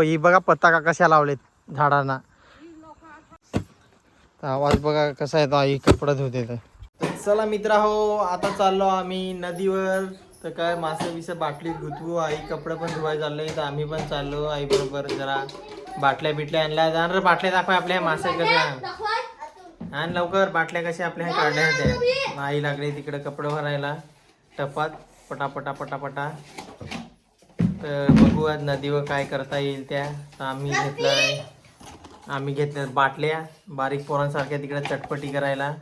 ही बघा पत्ता का कशा लावलेत झाडांना. आवाज बघा कसा येतो आई कपडा धुते तर. चला मित्रा हो आता चाललो आम्ही नदीवर. तर काय मासे बिसे बाटलीत गुतवू आई कपडे पण धुवायला चाललोय तर आम्ही पण चाललो आई बरोबर जरा बाटल्या बिटल्या आणल्या. जाणार बाटल्या दाखवा आपल्या मासे कसं आण लवकर बाटल्या कशा आपल्या काढल्या होत्या आई लागली तिकडे कपडे भरायला. टपात पटापटा पटापटा. तर बघू आज नदीवर काय करता येईल त्या. तर आम्ही घेतलाय. आम्ही घेतल्या बाटल्या. बारीक पोरांसारख्या तिकडे चटपटी करायला.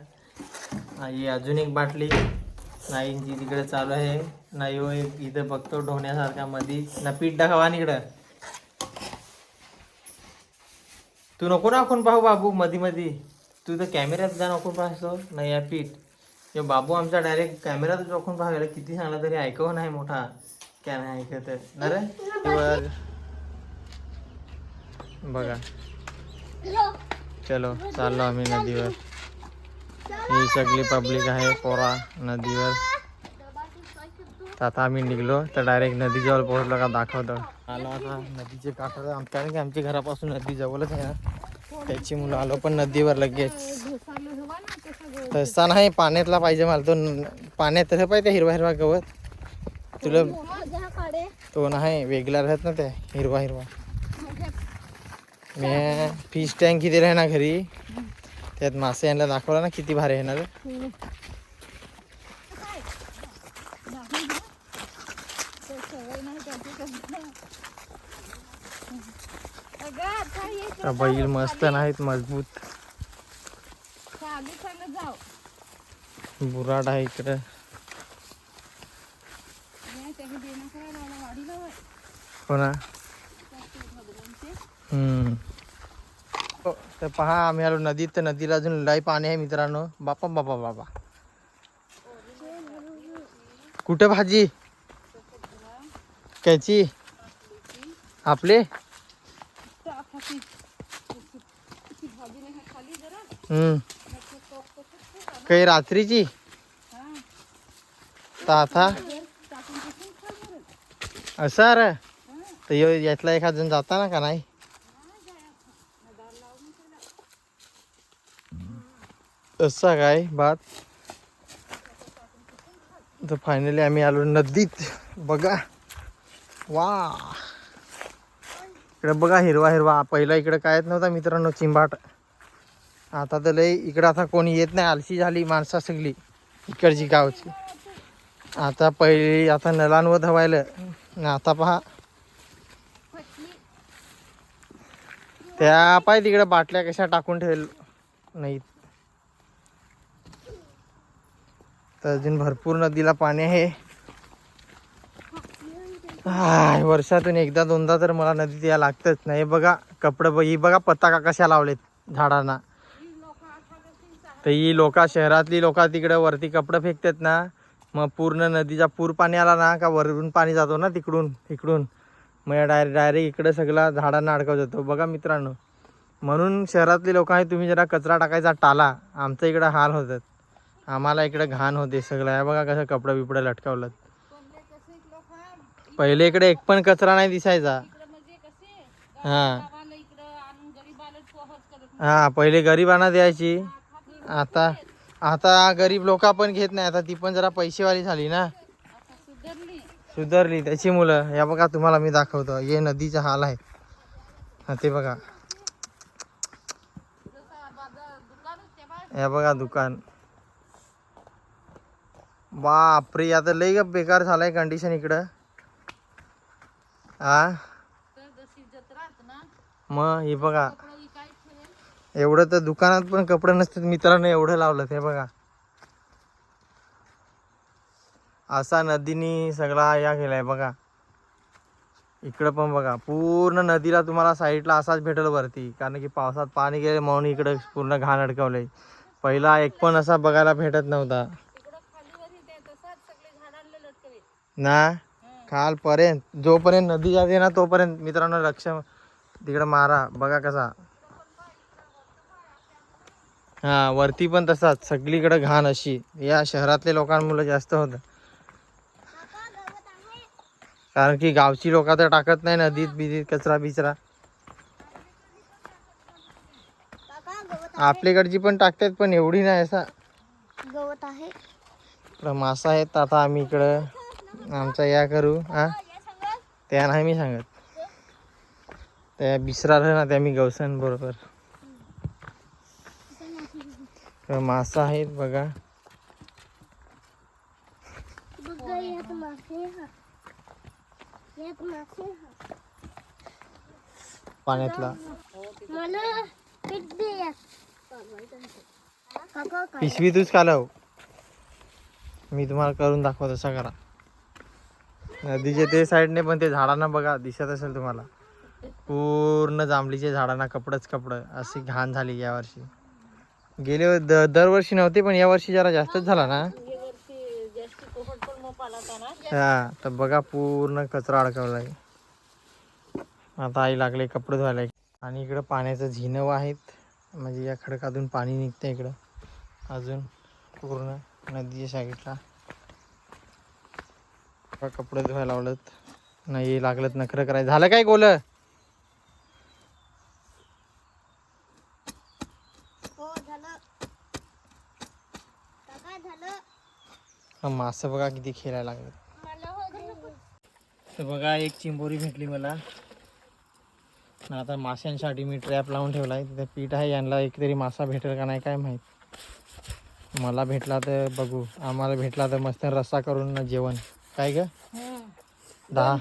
आई अजून एक बाटली. नाईंची तिकडे चालू आहे. नाही हो एक इथं बघतो ढोण्यासारख्या मध्ये ना पीठ दाखवा आणि इकडं. तू नको राखून पाहू बाबू मधी मधी. तू तर कॅमेऱ्यात जा नको पाहतो. नाही या पीठ. बाबू आमचा डायरेक्ट कॅमेऱ्यात राखून पाहायला किती सांगला तरी ऐकव नाही मोठा. क्या नाही ऐकत वर बघा. चलो. चाललो आम्ही नदीवर. ही सगळी पब्लिक आहे पोरा नदीवर. तर आता आम्ही निघलो तर डायरेक्ट नदीजवळ पोहोचलो का दाखवतो. आलो आता नदीचे काठावर. आम- कारण की आमच्या घरापासून नदी जवळच आहे ना. त्याची मुलं आलो पण नदीवर लगेच. तसा नाही पाण्यातला पाहिजे मला तो. पाण्यात तसं पाहिजे हिरवा हिरवा गवत. तुला तो नाही वेगळा राहत ना ते. हिरवा हिरवा. मी फिश टँक किती ना घरी? त्यात मासे यांना दाखवला ना किती भारी आहे ना रे. त्या बैल मस्त नाहीत मजबूत. बुराड आहे इकडं. हो ना हम्म तर पहा आम्ही आलो नदीत. तर नदीला अजून लय पाणी आहे मित्रांनो. बापा बापा बाबा कुठं भाजी? कायची आपले? हम्म. काही रात्रीची? तर आता असं र. तर यो यातला एखाद जण जाता ना का नाही? तसा काय बात. तर फायनली आम्ही आलो नदीत. बघा. वा. इकडे बघा हिरवा हिरवा. पहिला इकडे येत नव्हता मित्रांनो चिंबाट. आता तर लय इकडं आता कोणी येत नाही. आलशी झाली माणसं सगळी. इकडची गावची. आता पहिली आता नलांवर धवायला. आता पहा. त्या पाय तिकडे बाटल्या कशा टाकून ठेवल नाहीत. तर अजून भरपूर नदीला पाणी आहे. वर्षातून एकदा दोनदा तर मला नदीत या लागतच नाही. बघा कपडे बघ ही बघा पताका कशा लावलेत झाडांना. तर ही लोक शहरातली लोक तिकडे वरती कपडे फेकतात ना मग पूर्ण नदीचा पूर पाणी आला ना का वरून पाणी जातो ना तिकडून तिकडून मग डायरेक्ट डायरेक्ट इकडे सगळा झाडांना अडकवत जातो. बघा मित्रांनो म्हणून शहरातले लोक आहे तुम्ही जरा कचरा टाकायचा टाला. आमचं इकडं हाल होतात. आम्हाला इकडे घाण होते सगळं. आहे बघा कसं कपडं बिपडं लटकावलं पहिले इकडे एक पण कचरा नाही दिसायचा. हां. हां पहिले गरिबांना द्यायची. आता आता गरीब लोक पण घेत नाही. आता ती पण जरा पैसेवाली झाली ना. सुधारली त्याची मुलं. या बघा तुम्हाला मी दाखवतो. हे नदीचा हाल आहे. हा ते बघा. या बघा दुकान. बापरे आता लई ग बेकार झालाय कंडिशन इकडं. हा मग हे बघा. एवढं तर दुकानात पण कपडे नसतात. मित्रांनो एवढं लावलं ते बघा. असा नदीनी सगळा या केलाय बघा. इकडं पण बघा पूर्ण नदीला तुम्हाला साईडला असाच भेटेल वरती. कारण की पावसात पाणी गेले म्हणून इकडं पूर्ण घाण अडकवलंय. पहिला एक पण असा बघायला भेटत नव्हता. ना? कालपर्यंत जोपर्यंत नदी जाते ना तोपर्यंत मित्रांनो लक्ष तिकडं मारा. बघा कसा. हा वरती पण तसाच. सगळीकडे घाण अशी. या शहरातल्या लोकांमुळे जास्त होतं. कारण की गावची लोक तर टाकत नाही नदीत बिदीत कचरा बिचरा. आपल्याकडची पण टाकतात पण एवढी नाही असा. गवत आहे. तर मासा आहेत आता आम्ही इकडं. आमचा या करू हा? त्या नाही मी सांगत. त्या बिसरा ना त्या मी गवसन बरोबर. मासा आहेत बघा. पाण्यातला. काय? पिशवी तूच कालव मी तुम्हाला करून दाखवतो तसा करा. नदीच्या ते साईडने पण ते झाडांना बघा दिसत असेल तुम्हाला. पूर्ण जांभळीच्या झाडांना कपडच कपड. अशी घाण झाली यावर्षी गेले वर- द दरवर्षी नव्हती पण यावर्षी जरा जास्तच झाला ना? हा तर बघा पूर्ण कचरा अडकवलाय. आता आई लागले कपडे धुवायला. आणि इकडं पाण्याचं झिनव आहेत. म्हणजे या खडकातून पाणी निघतं इकडं. अजून पूर्ण नदीच्या साईडला. कपडे धुवायला लावलत. नाही लागलत नखरं करायचं झालं काय गोल? हो, झालं. मासं बघा किती खेळायला लागले हो. तर बघा एक चिंबोरी भेटली मला. आता माशांसाठी मी ट्रॅप लावून ठेवला आहे तिथे पीठ आहे यांना एक तरी मासा भेटेल का नाही काय माहीत. मला भेटला तर बघू. आम्हाला भेटला तर मस्त रस्सा करून ना जेवण. काय ग? दहा.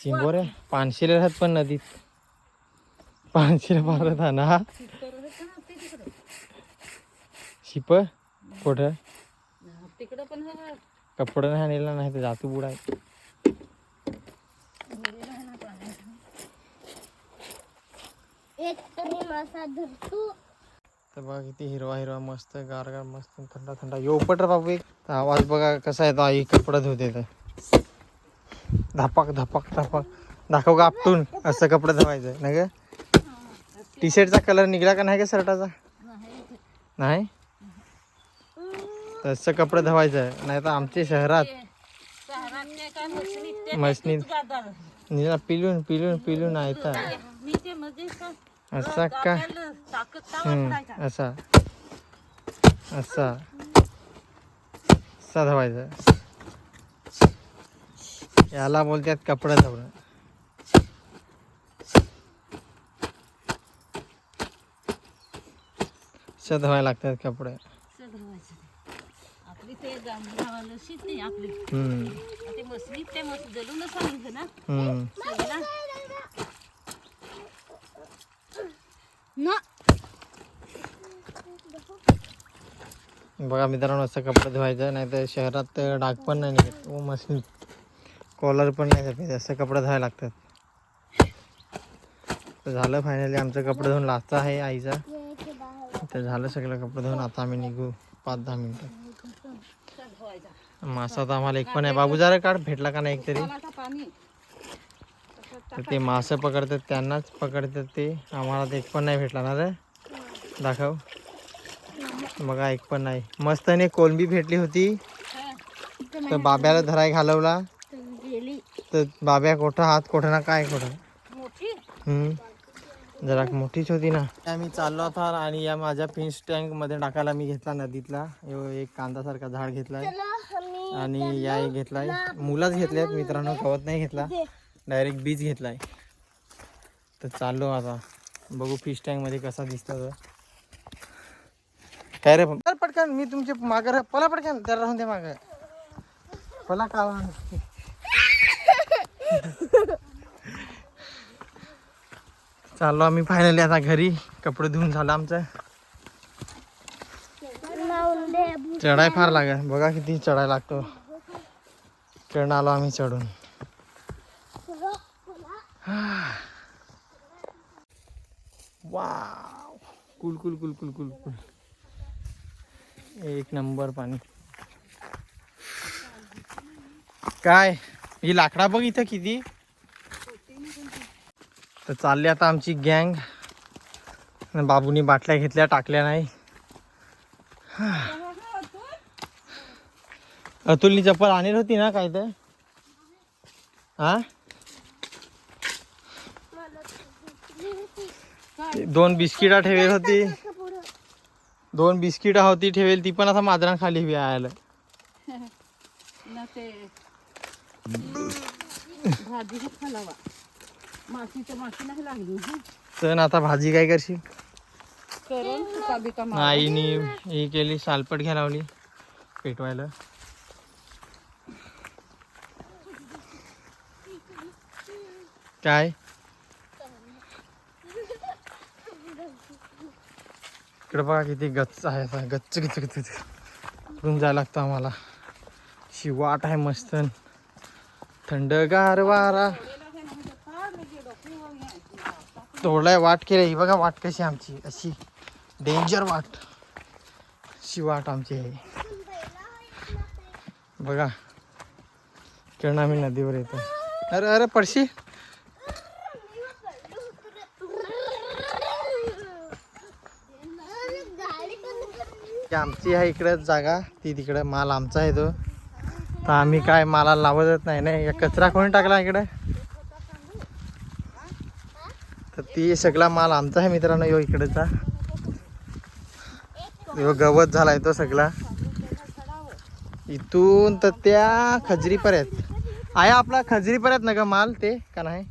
चिंबोरे पानशिले राहत पण नदीत. पानशिले मारत हा ना शिप? कुठं? तिकडं पण हा. कपडे नाही आणलेला नाही तर जातू बुडाय. एक तरी मासा धरतो. तर बघा किती हिरवा हिरवा मस्त गार गार मस्त थंडा थंडा. यो उपट रे बाबू एक. तर आवाज बघा कसा येतो आई कपडे धुते तर. धपाक धपाक धपाक. दाखव का आपटून असं कपडे धुवायचं नाही का टी शर्टचा कलर निघाला का नाही का शर्टाचा? नाही? तसं कपडे धुवायचं नाही तर आमच्या शहरात शहरात मशनीत पिलून पिलून पिलून आहे असा का? असा. असा. असा धवायचा याला बोलतात कपडे धवणं असं धवायला लागतात कपडे असं धुवायचं ते. आपली ते गावाला शीत नाही आपली. हम्म. ते मशनीत ते मस्त जलून सांगितलं ना. हम्म. सगळ्याला ना. बघा मित्रांनो असं कपडे धुवायचं नाही तर शहरात डाग पण नाही निघत. ओ मशीन. कॉलर पण नाही जाते असं कपडे धुवायला लागतात. तर झालं फायनली आमचं कपडे धुवून. लास्ट आहे आईचा. तर झालं सगळं कपडे धुवून. आता आम्ही निघू पाच दहा मिनिटं. मासा तर आम्हाला एक पण आहे. बाबू जरा काढ भेटला का नाही एक तरी? तर ते मासे पकडतात त्यांनाच पकडतात ते. आम्हाला तर एक पण नाही भेटला ना रे. दाखव. बघा एक पण नाही. मस्त आणि कोलंबी भेटली होती. तर बाब्याला धराय घालवला. तर बाब्या कोठा हात कोठा ना काय कोठा? जरा मोठीच होती ना. आम्ही चाललो आता आणि या माझ्या फिश टँकमध्ये टाकायला मी घेतला नदीतला. एक कांदासारखा झाड घेतलाय. आणि या एक घेतलाय. मुलाच घेतल्यात मित्रांनो गवत नाही घेतला. डायरेक्ट बीज घेतलाय. तर चाललो आता. बघू फिश टँकमध्ये कसा दिसतो तो. काय रे चल पटकन मी तुमचे माग पला पटकन तर राहून दे माग. पला का चाललो आम्ही फायनली आता घरी. कपडे धुवून झालं आमचं. चढाय फार लागेल. बघा किती चढाय लागतो. चढून आलो आम्ही चढून. वाव कुल कुल कुल कुल कुल कुल एक नंबर पाणी. काय? ही लाकडा बघ इथं किती? तर चालली आता आमची गँग. बाबूनी बाटल्या घेतल्या टाकल्या नाही. अतुलनी चप्पल आणली होती ना काय तर हा? दोन बिस्किटा ठेवेल होती. दोन बिस्किटा होती ठेवेल ती पण आता माजरान खाली बी आयला भाजी खालावा. नाही लागली हं. तर आता भाजी काय करशील? करून सुका बिका मार आईनी हे केली सालपट घ्या लावली पेटवायला. काय? इकडे बघा किती गच्च आहे आता. गच्च गच्च गच्च. इकडून जायला लागतं आम्हाला. शी वाट आहे मस्त. थंडगार वारा. तोडलाय वाट केली. ही बघा वाट कशी आमची. अशी डेंजर वाट. अशी वाट आमची आहे. बघा. किरण आम्ही नदीवर येतो अरे अरे पडशी. आमची आहे इकडं जागा. ती तिकडं माल आमचा आहे तो. तर आम्ही काय माला लावतच नाही ना या कचरा कोणी टाकला इकडे? ती सगळा माल आमचा आहे मित्रांनो यो इकडेचा. यो गवत झालाय तो सगळा. इथून तर त्या खजरीपर्यंत. आहे आपला खजरीपर्यंत ना ग माल ते का नाही?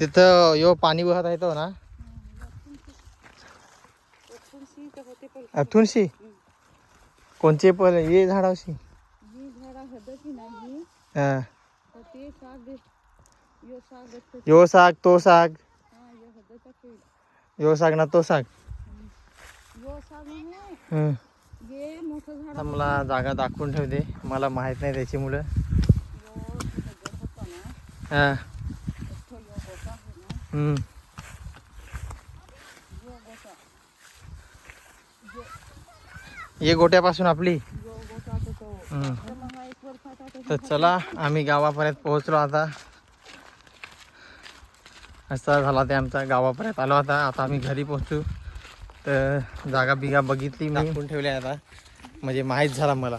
तिथं यो पाणी वाहत आहे तो ना. अथुनशी कोणचे पण ये झाडावशी. ही. यो साग तो साग. यो साग ना तो साग. मला जागा दाखवून ठेवते. मला माहीत नाही त्याची मुलं यो हा. हम्म. ये गोट्यापासून आपली. तर चला आम्ही गावापर्यंत पोहोचलो आता. असा झाला ते आमचा गावापर्यंत आलो आता. आता आम्ही घरी पोहोचू. तर जागा बिगा बघितली मी. दाखवून ठेवली आता. म्हणजे माहीत झाला मला.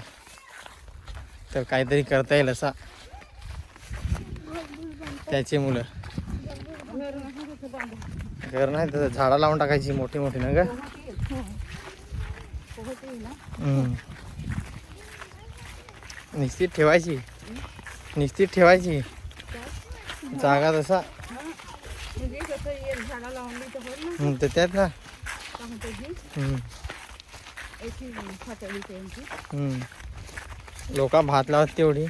तर काहीतरी करता येईल असा. त्याची मुलं. घर नाही तर झाडं लावून टाकायची मोठी मोठी ना ग पोहत येईल ना हम्म. निश्चित ठेवायची. निश्चित ठेवायची. जागा तसा तर त्यात ना. लोक भात लावत तेवढी.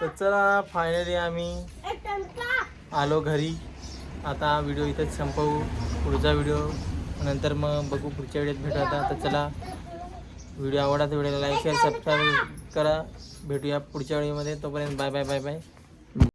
तर चला फायनली आम्ही आलो घरी. आता व्हिडिओ इथेच संपवू. पुढचा व्हिडिओ नंतर मग बघू पुढच्या व्हिडिओत भेटू आता. तर चला व्हिडिओ आवडला तर व्हिडिओला लाईक शेअर सबस्क्राईब करा. भेटूया पुढच्या व्हिडिओमध्ये तोपर्यंत बाय बाय बाय बाय